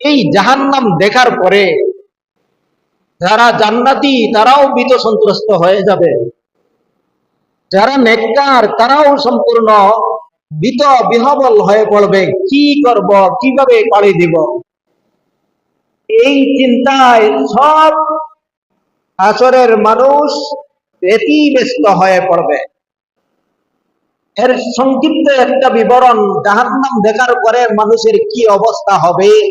এই জাহান্নাম দেখার পরে যারা জান্নাতি, তারাও ভীত সন্ত্রস্ত হয়ে যাবে। যারা নেককার, তারাও সম্পূর্ণ ভীত বিহবল হয়ে পড়বে। কি করব, কীভাবে পাড়ি দিব? এই চিন্তায় সব আসরের মানুষ ব্যতিব্যস্ত হয়ে পড়বে। এর সংক্ষিপ্ত একটা বিবরণ জাহান্নাম দেখার পরে মানুষের কি অবস্থা হবে?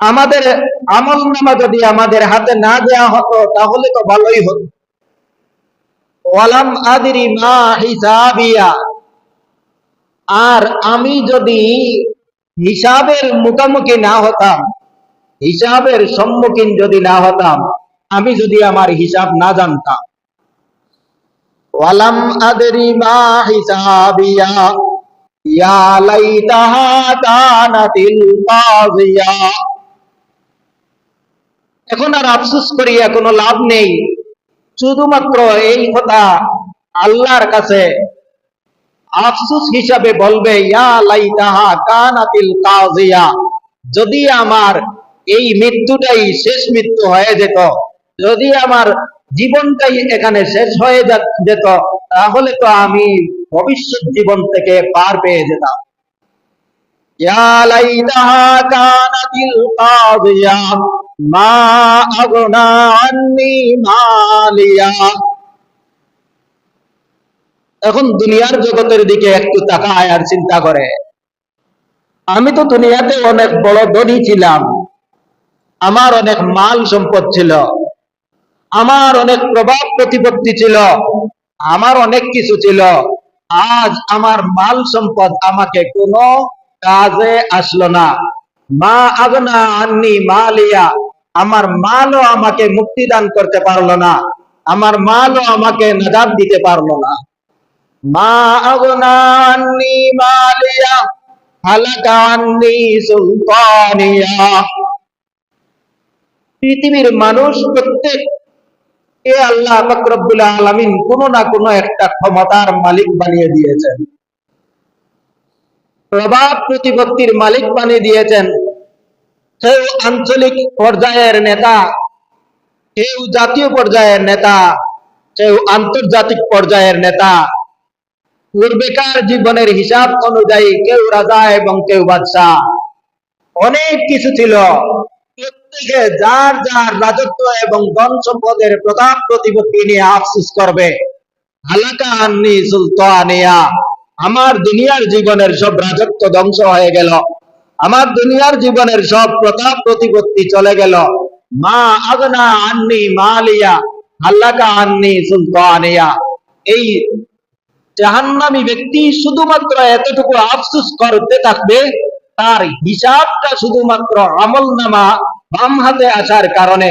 আমাদের আমল নামা যদি আমাদের হাতে না দেয়া হতো, তাহলে তো ভালোই হতো। আর আমি যদি হিসাবের মুখোমুখি না হতাম, হিসাবের সম্মুখীন যদি না হতাম, আমি যদি আমার হিসাব না জানতাম। ওয়ালাম আদরি মা হিসাবিয়া। ইয়া লাইতাহা কানাতিল কাযিয়া এখন আর আফসোস করিয়া কোনো লাভ নেই। শুধুমাত্র এই কথা আল্লাহর কাছে আফসোস হিসাবে বলবে যদি আমার এই মৃত্যুটাই শেষ মৃত্যু হয়ে যেত, যদি আমার জীবনটাই এখানে শেষ হয়ে যেত, তাহলে তো আমি ভবিষ্যৎ জীবন থেকে পার পেয়ে যেতাম। يا ليتها كانت القاضية ما أغنى عني ماليا এখন দুনিয়ার জগতের দিকে একটু তাকায় আর চিন্তা করে আমি তো দুনিয়াতে অনেক বড় ধনী ছিলাম আমার অনেক মাল সম্পদ ছিল আমার অনেক প্রভাব প্রতিপত্তি ছিল আমার অনেক কিছু ছিল আজ আমার মাল সম্পদ আমাকে কোনো কাজে আসলো না। মা আগনা আন্নি মালিয়া, আমার মালও আমাকে মুক্তি দান করতে পারল না। আমার মালও আমাকে নাজাদ দিতে পারল না। মা আগনা আন্নি মালিয়া, হালাকা আন্নি সুলতানিয়া। পৃথিবীর মানুষ প্রত্যেক, এ আল্লাহ ফকরবুল আলমিন কোন না কোন একটা ক্ষমতার মালিক বানিয়ে দিয়েছেন। প্রভাব প্রতিপত্তির মালিক বানিয়ে দিয়েছেন। কেউ আঞ্চলিক পর্যায়ের নেতা, কেউ জাতীয় পর্যায়ের নেতা, কেউ আন্তর্জাতিক পর্যায়ের নেতা। পূর্বেকার জীবনের হিসাব অনুযায়ী কেউ রাজা এবং কেউ বাদশাহ। অনেক কিছু ছিল। প্রত্যেকে যার যার রাজত্ব এবং ধন সম্পদের প্রতাপ প্রতিপত্তি নিয়ে আফসুস করবে। হালাকা আন্নি সুলতানিয়া। আমার দুনিয়ার জীবনের সব রাজত্ব ধ্বংস হয়ে গেল। আমার দুনিয়ার জীবনের সব প্রতাপ প্রতিপত্তি চলে গেল। মা আগনা আন্নি মালিয়া হাল্লাকা আন্নি সুলতানিয়া। এই জাহান্নামী ব্যক্তি শুধুমাত্র এতটুকু আফসোস করতে থাকবে, তার হিসাবটা শুধুমাত্র আমল নামা বাম হাতে আসার কারণে।